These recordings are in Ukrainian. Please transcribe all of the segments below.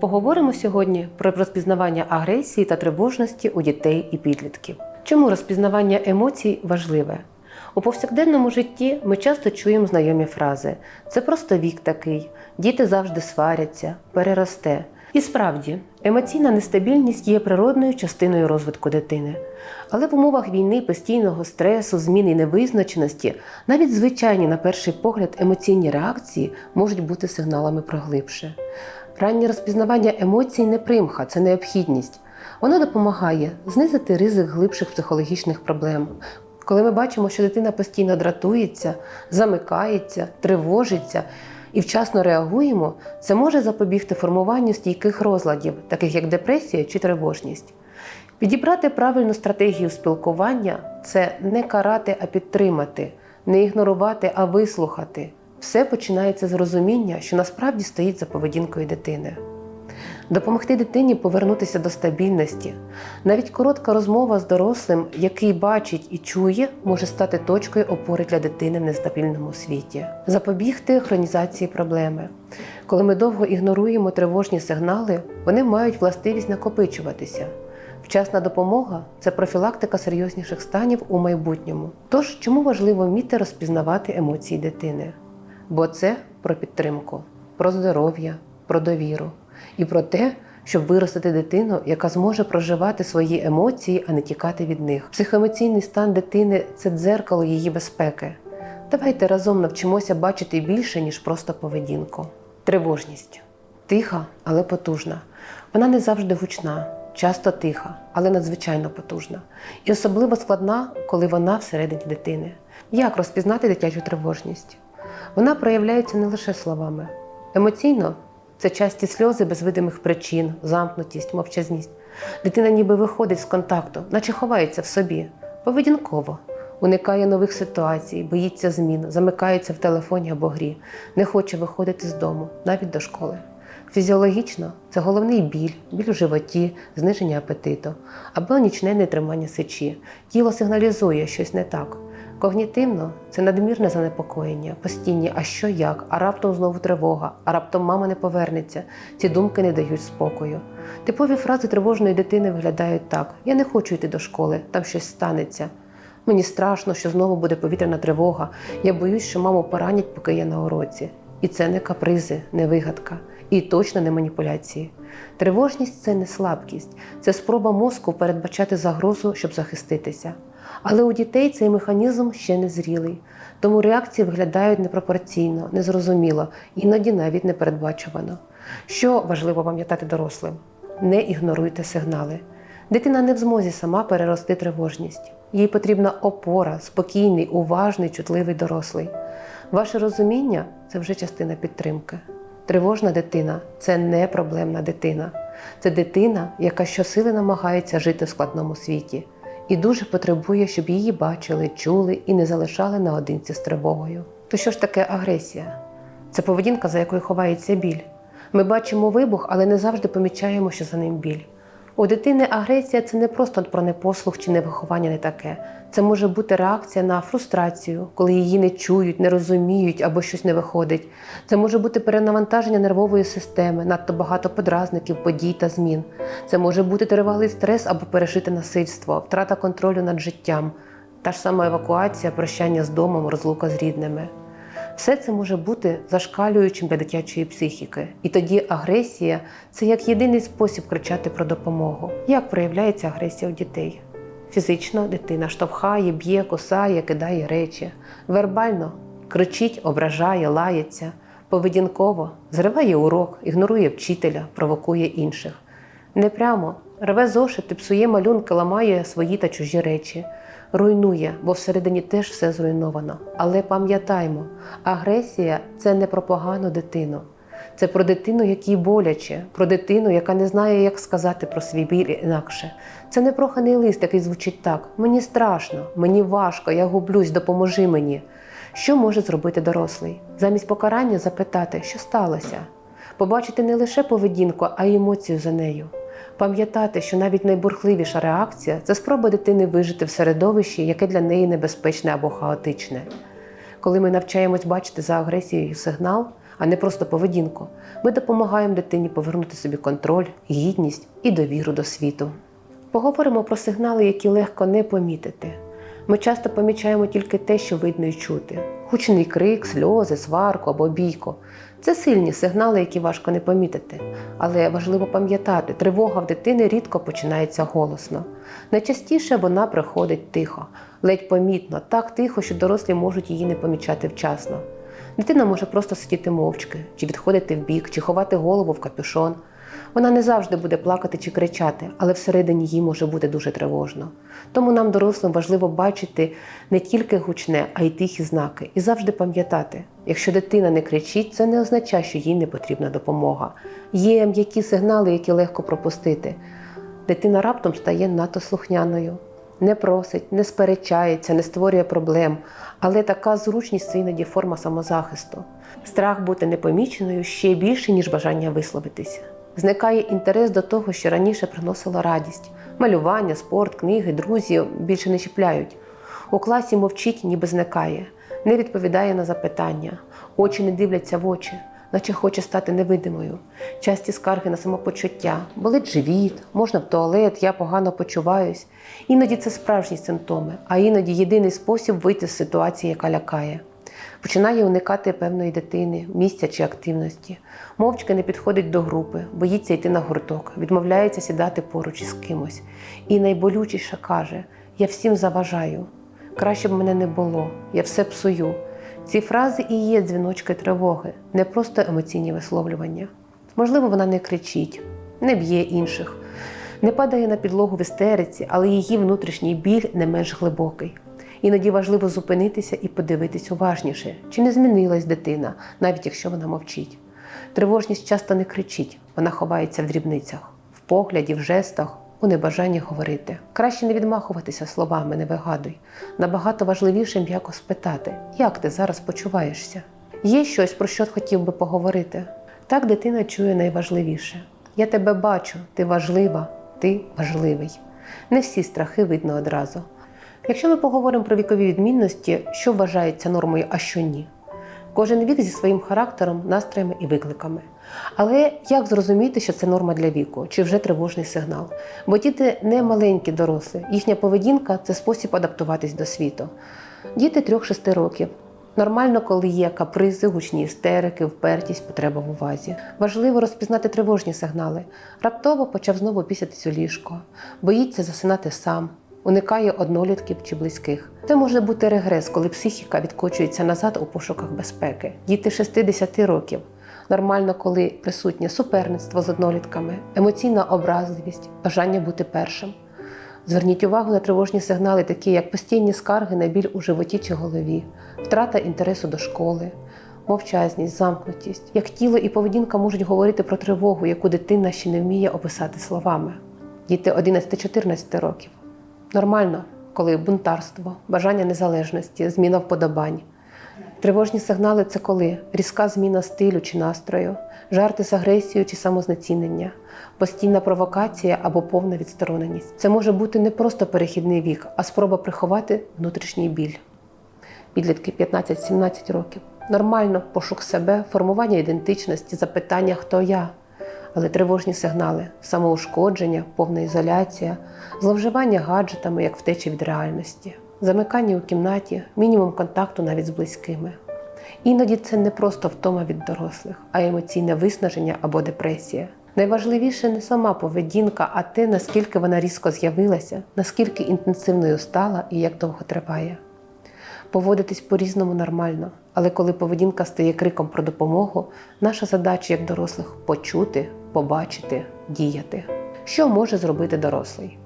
Поговоримо сьогодні про розпізнавання агресії та тривожності у дітей і підлітків. Чому розпізнавання емоцій важливе? У повсякденному житті ми часто чуємо знайомі фрази: це просто вік такий, діти завжди сваряться, переросте. І справді, емоційна нестабільність є природною частиною розвитку дитини. Але в умовах війни, постійного стресу, змін і невизначеності, навіть звичайні, на перший погляд, емоційні реакції можуть бути сигналами про глибше. Раннє розпізнавання емоцій не примха, це необхідність. Воно допомагає знизити ризик глибших психологічних проблем. Коли ми бачимо, що дитина постійно дратується, замикається, тривожиться і вчасно реагуємо, це може запобігти формуванню стійких розладів, таких як депресія чи тривожність. Підібрати правильну стратегію спілкування це не карати, а підтримати, не ігнорувати, а вислухати. Все починається з розуміння, що насправді стоїть за поведінкою дитини. Допомогти дитині повернутися до стабільності. Навіть коротка розмова з дорослим, який бачить і чує, може стати точкою опори для дитини в нестабільному світі. Запобігти хронізації проблеми. Коли ми довго ігноруємо тривожні сигнали, вони мають властивість накопичуватися. Вчасна допомога це профілактика серйозніших станів у майбутньому. Тож, чому важливо вміти розпізнавати емоції дитини? Бо це про підтримку, про здоров'я, про довіру і про те, щоб виростити дитину, яка зможе проживати свої емоції, а не тікати від них. Психоемоційний стан дитини це дзеркало її безпеки. Давайте разом навчимося бачити більше, ніж просто поведінку. Тривожність тиха, але потужна. Вона не завжди гучна, часто тиха, але надзвичайно потужна. І особливо складна, коли вона всередині дитини. Як розпізнати дитячу тривожність? Вона проявляється не лише словами. Емоційно це часті сльози без видимих причин, замкнутість, мовчазність. Дитина ніби виходить з контакту, наче ховається в собі, поведінково, уникає нових ситуацій, боїться змін, замикається в телефоні або грі, не хоче виходити з дому, навіть до школи. Фізіологічно це головний біль, біль у животі, зниження апетиту або нічне нетримання сечі. Тіло сигналізує щось не так. Когнітивно це надмірне занепокоєння, постійні, а що як, а раптом знову тривога, а раптом мама не повернеться. Ці думки не дають спокою. Типові фрази тривожної дитини виглядають так: Я не хочу йти до школи, там щось станеться. Мені страшно, що знову буде повітряна тривога. Я боюсь, що маму поранять, поки я на уроці. І це не капризи, не вигадка, і точно не маніпуляції. Тривожність це не слабкість, це спроба мозку передбачати загрозу, щоб захиститися. Але у дітей цей механізм ще не зрілий, тому реакції виглядають непропорційно, незрозуміло, іноді навіть непередбачувано. Що важливо пам'ятати дорослим? Не ігноруйте сигнали. Дитина не в змозі сама перерости тривожність. Їй потрібна опора, спокійний, уважний, чутливий дорослий. Ваше розуміння це вже частина підтримки. Тривожна дитина це не проблемна дитина. Це дитина, яка щосили намагається жити в складному світі і дуже потребує, щоб її бачили, чули і не залишали наодинці з тривогою. То що ж таке агресія? Це поведінка, за якою ховається біль. Ми бачимо вибух, але не завжди помічаємо, що за ним біль. У дитини агресія це не просто про непослух чи невиховання не таке. Це може бути реакція на фрустрацію, коли її не чують, не розуміють або щось не виходить. Це може бути перенавантаження нервової системи, надто багато подразників, подій та змін. Це може бути тривалий стрес або пережите насильство, втрата контролю над життям, та ж сама евакуація, прощання з домом, розлука з рідними. Все це може бути зашкалюючим для дитячої психіки. І тоді агресія це як єдиний спосіб кричати про допомогу. Як проявляється агресія у дітей? Фізично дитина штовхає, б'є, кусає, кидає речі. Вербально кричить, ображає, лається. Поведінково зриває урок, ігнорує вчителя, провокує інших. Непрямо рве зошити, псує малюнки, ламає свої та чужі речі, руйнує, бо всередині теж все зруйновано. Але пам'ятаймо, агресія це не про погану дитину. Це про дитину, якій боляче, про дитину, яка не знає, як сказати про свій біль інакше. Це не проханий лист, який звучить так: мені страшно, мені важко, я гублюсь, допоможи мені. Що може зробити дорослий? Замість покарання запитати, що сталося, побачити не лише поведінку, а й емоцію за нею. Пам'ятати, що навіть найбурхливіша реакція це спроба дитини вижити в середовищі, яке для неї небезпечне або хаотичне. Коли ми навчаємось бачити за агресією сигнал, а не просто поведінку, ми допомагаємо дитині повернути собі контроль, гідність і довіру до світу. Поговоримо про сигнали, які легко не помітити. Ми часто помічаємо тільки те, що видно і чути: гучний крик, сльози, сварку або бійку. Це сильні сигнали, які важко не помітити. Але важливо пам'ятати, тривога в дитини рідко починається голосно. Найчастіше вона приходить тихо, ледь помітно, так тихо, що дорослі можуть її не помічати вчасно. Дитина може просто сидіти мовчки, чи відходити вбік, чи ховати голову в капюшон. Вона не завжди буде плакати чи кричати, але всередині їй може бути дуже тривожно. Тому нам, дорослим, важливо бачити не тільки гучне, а й тихі знаки, і завжди пам'ятати, якщо дитина не кричить, це не означає, що їй не потрібна допомога. Є м'які сигнали, які легко пропустити. Дитина раптом стає надто слухняною, не просить, не сперечається, не створює проблем, але така зручність це іноді форма самозахисту. Страх бути непоміченою ще більше, ніж бажання висловитися. Зникає інтерес до того, що раніше приносило радість. Малювання, спорт, книги, друзі більше не чіпляють. У класі мовчить, ніби зникає, не відповідає на запитання, очі не дивляться в очі, наче хоче стати невидимою. Часті скарги на самопочуття, болить живіт, можна в туалет, я погано почуваюсь. Іноді це справжні симптоми, а іноді єдиний спосіб вийти з ситуації, яка лякає. Починає уникати певної дитини, місця чи активності, мовчки не підходить до групи, боїться йти на гурток, відмовляється сідати поруч із кимось. І найболючіше каже: Я всім заважаю. Краще б мене не було, я все псую. Ці фрази і є дзвіночки тривоги, не просто емоційні висловлювання. Можливо, вона не кричить, не б'є інших, не падає на підлогу в істериці, але її внутрішній біль не менш глибокий. Іноді важливо зупинитися і подивитись уважніше, чи не змінилась дитина, навіть якщо вона мовчить. Тривожність часто не кричить, вона ховається в дрібницях, в погляді, в жестах, у небажанні говорити. Краще не відмахуватися словами, не вигадуй. Набагато важливіше м'яко спитати, як ти зараз почуваєшся. Є щось, про що хотів би поговорити. Так дитина чує найважливіше. Я тебе бачу, ти важлива, ти важливий. Не всі страхи видно одразу. Якщо ми поговоримо про вікові відмінності, що вважається нормою, а що ні. Кожен вік зі своїм характером, настроями і викликами. Але як зрозуміти, що це норма для віку, чи вже тривожний сигнал? Бо діти не маленькі дорослі, їхня поведінка це спосіб адаптуватись до світу. Діти 3-6 років. Нормально, коли є капризи, гучні істерики, впертість, потреба в увазі. Важливо розпізнати тривожні сигнали. Раптово почав знову пісятись у ліжко, боїться засинати сам, уникає однолітків чи близьких. Це може бути регрес, коли психіка відкочується назад у пошуках безпеки. Діти 60 років. Нормально, коли присутнє суперництво з однолітками, емоційна образливість, бажання бути першим. Зверніть увагу на тривожні сигнали, такі як постійні скарги на біль у животі чи голові, втрата інтересу до школи, мовчазність, замкнутість. Як тіло і поведінка можуть говорити про тривогу, яку дитина ще не вміє описати словами. Діти 11-14 років. Нормально, коли бунтарство, бажання незалежності, зміна вподобань. Тривожні сигнали це коли різка зміна стилю чи настрою, жарти з агресією чи самознецінення, постійна провокація або повна відстороненість. Це може бути не просто перехідний вік, а спроба приховати внутрішній біль. Підлітки 15-17 років. Нормально пошук себе, формування ідентичності, запитання, хто я. Але тривожні сигнали, самоушкодження, повна ізоляція, зловживання гаджетами як втечі від реальності, замикання у кімнаті, мінімум контакту навіть з близькими. Іноді це не просто втома від дорослих, а емоційне виснаження або депресія. Найважливіше не сама поведінка, а те, наскільки вона різко з'явилася, наскільки інтенсивною стала і як довго триває. Поводитись по-різному нормально, але коли поведінка стає криком про допомогу, наша задача як дорослих почути, побачити, діяти. Що може зробити дорослий?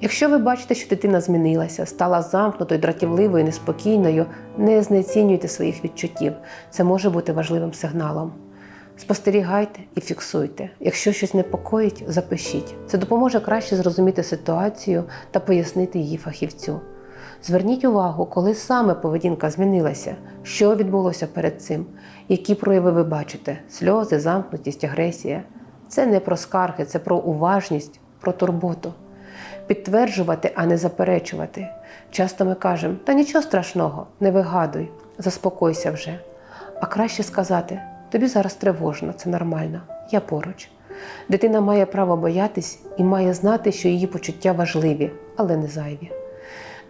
Якщо ви бачите, що дитина змінилася, стала замкнутою, дратівливою, неспокійною, не знецінюйте своїх відчуттів. Це може бути важливим сигналом. Спостерігайте і фіксуйте. Якщо щось непокоїть, запишіть. Це допоможе краще зрозуміти ситуацію та пояснити її фахівцю. Зверніть увагу, коли саме поведінка змінилася, що відбулося перед цим, які прояви ви бачите: сльози, замкнутість, агресія. Це не про скарги, це про уважність, про турботу. Підтверджувати, а не заперечувати. Часто ми кажемо, та нічого страшного, не вигадуй, заспокойся вже. А краще сказати, тобі зараз тривожно, це нормально, я поруч. Дитина має право боятись і має знати, що її почуття важливі, але не зайві.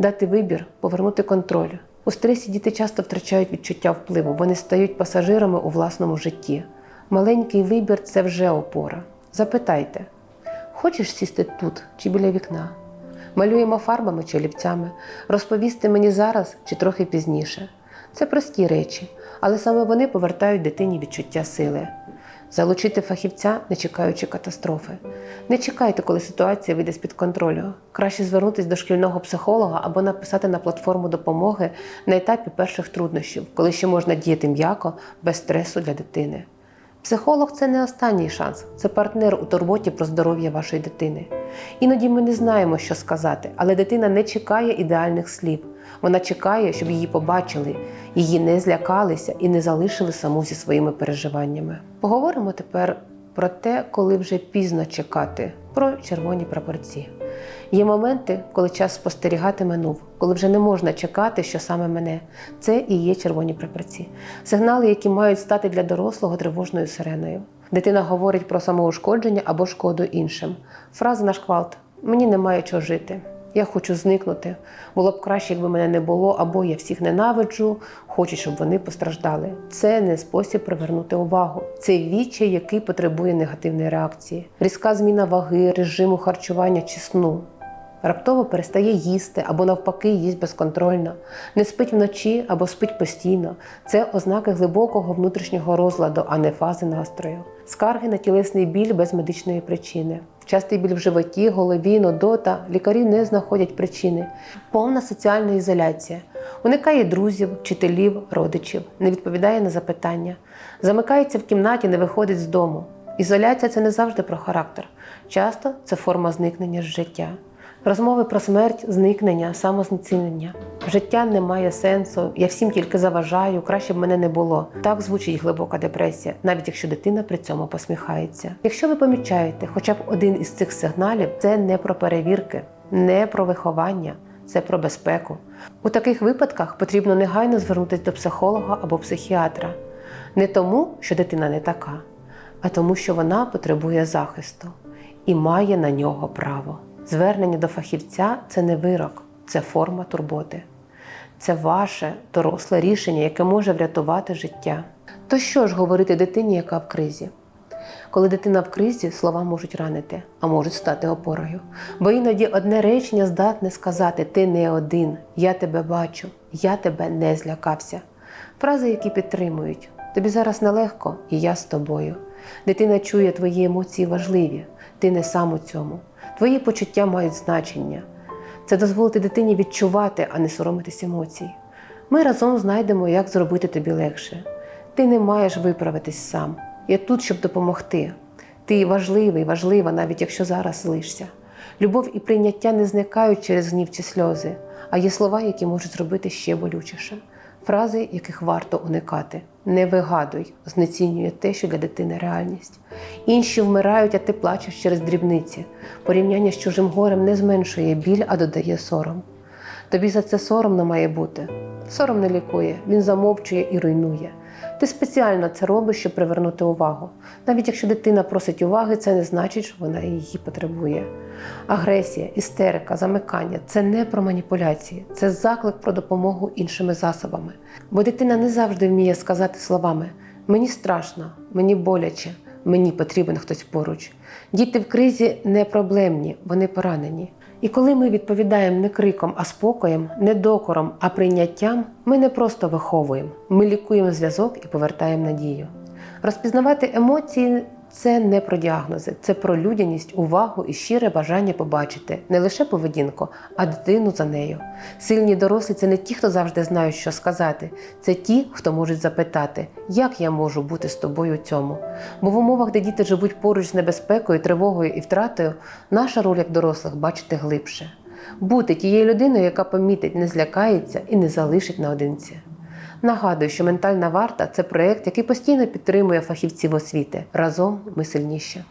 Дати вибір, повернути контроль. У стресі діти часто втрачають відчуття впливу, вони стають пасажирами у власному житті. Маленький вибір це вже опора. Запитайте, хочеш сісти тут чи біля вікна? Малюємо фарбами чи олівцями, розповісти мені зараз чи трохи пізніше. Це прості речі, але саме вони повертають дитині відчуття сили. Залучити фахівця, не чекаючи катастрофи. Не чекайте, коли ситуація вийде з-під контролю. Краще звернутися до шкільного психолога або написати на платформу допомоги на етапі перших труднощів, коли ще можна діяти м'яко, без стресу для дитини. Психолог це не останній шанс, це партнер у турботі про здоров'я вашої дитини. Іноді ми не знаємо, що сказати, але дитина не чекає ідеальних слів. Вона чекає, щоб її побачили, її не злякалися і не залишили саму зі своїми переживаннями. Поговоримо тепер про те, коли вже пізно чекати, про червоні прапорці. Є моменти, коли час спостерігати минув, коли вже не можна чекати, що саме мене. Це і є червоні прапорці. Сигнали, які мають стати для дорослого тривожною сиреною. Дитина говорить про самоушкодження або шкоду іншим. Фраза на шквалт Мені немає чого жити. Я хочу зникнути. Було б краще, якби мене не було, або я всіх ненавиджу, хочу, щоб вони постраждали. Це не спосіб привернути увагу. Це відчай, який потребує негативної реакції. Різка зміна ваги, режиму харчування чи сну. Раптово перестає їсти або навпаки їсть безконтрольно, не спить вночі або спить постійно. Це ознаки глибокого внутрішнього розладу, а не фази настрою. Скарги на тілесний біль без медичної причини. Частий біль в животі, голові, нодота, лікарі не знаходять причини. Повна соціальна ізоляція. Уникає друзів, вчителів, родичів, не відповідає на запитання, замикається в кімнаті, не виходить з дому. Ізоляція це не завжди про характер. Часто це форма зникнення з життя. Розмови про смерть, зникнення, самознецінення. Життя не має сенсу, я всім тільки заважаю, краще б мене не було. Так звучить глибока депресія, навіть якщо дитина при цьому посміхається. Якщо ви помічаєте хоча б один із цих сигналів, це не про перевірки, не про виховання, це про безпеку. У таких випадках потрібно негайно звернутися до психолога або психіатра. Не тому, що дитина не така, а тому, що вона потребує захисту і має на нього право. Звернення до фахівця це не вирок, це форма турботи. Це ваше доросле рішення, яке може врятувати життя. То що ж говорити дитині, яка в кризі? Коли дитина в кризі, слова можуть ранити, а можуть стати опорою. Бо іноді одне речення здатне сказати Ти не один, я тебе бачу, я тебе не злякався. Фрази, які підтримують. Тобі зараз нелегко, і я з тобою. Дитина чує твої емоції важливі, ти не сам у цьому. Твої почуття мають значення. Це дозволити дитині відчувати, а не соромитись емоцій. Ми разом знайдемо, як зробити тобі легше. Ти не маєш виправитись сам. Я тут, щоб допомогти. Ти важливий, важлива, навіть якщо зараз злишся. Любов і прийняття не зникають через гнів чи сльози, а є слова, які можуть зробити ще болючіше. Фрази, яких варто уникати. Не вигадуй, знецінює те, що для дитини реальність. Інші вмирають, а ти плачеш через дрібниці. Порівняння з чужим горем не зменшує біль, а додає сором. Тобі за це соромно має бути. Сором не лікує, він замовчує і руйнує. Ти спеціально це робиш, щоб привернути увагу. Навіть якщо дитина просить уваги, це не значить, що вона її потребує. Агресія, істерика, замикання це не про маніпуляції, це заклик про допомогу іншими засобами. Бо дитина не завжди вміє сказати словами Мені страшно, мені боляче, мені потрібен хтось поруч. Діти в кризі не проблемні, вони поранені. І коли ми відповідаємо не криком, а спокоєм, не докором, а прийняттям, ми не просто виховуємо, ми лікуємо зв'язок і повертаємо надію. Розпізнавати емоції це не про діагнози, це про людяність, увагу і щире бажання побачити не лише поведінку, а дитину за нею. Сильні дорослі це не ті, хто завжди знають, що сказати, це ті, хто можуть запитати, як я можу бути з тобою у цьому. Бо в умовах, де діти живуть поруч з небезпекою, тривогою і втратою, наша роль як дорослих бачити глибше. Бути тією людиною, яка помітить, не злякається і не залишить наодинці. Нагадую, що ментальна варта це проект, який постійно підтримує фахівців освіти. Разом ми сильніші.